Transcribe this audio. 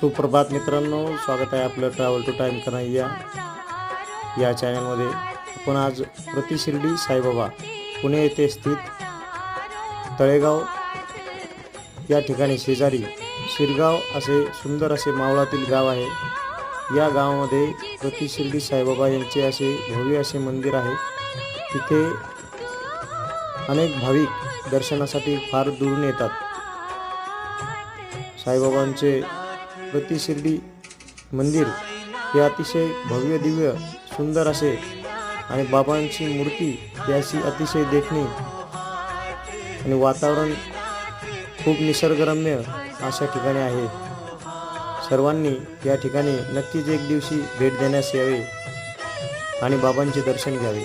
सुप्रभात मित्रांनो स्वागत आहे आपलं ट्रॅव्हल टू टाईम कन्हैया या चॅनलमध्ये आपण आज प्रतिशिर्डी साईबाबा पुणे येथे स्थित तळेगाव या ठिकाणी शेजारी शिरगाव असे सुंदर असे मावळातील गाव आहे. या गावामध्ये प्रतिशिर्डी साईबाबा यांचे असे भव्य असे मंदिर आहे. तिथे अनेक भाविक दर्शनासाठी फार दुरून येतात. साईबाबांचे प्रतिशिर्डी मंदिर हे अतिशय भव्य दिव्य सुंदर असे आणि बाबांची मूर्ती ही अशी अतिशय देखणी आणि वातावरण खूप निसर्गरम्य अशा ठिकाणी आहे. सर्वांनी या ठिकाणी नक्कीच एक दिवशी भेट देण्यास यावे आणि बाबांचे दर्शन घ्यावे.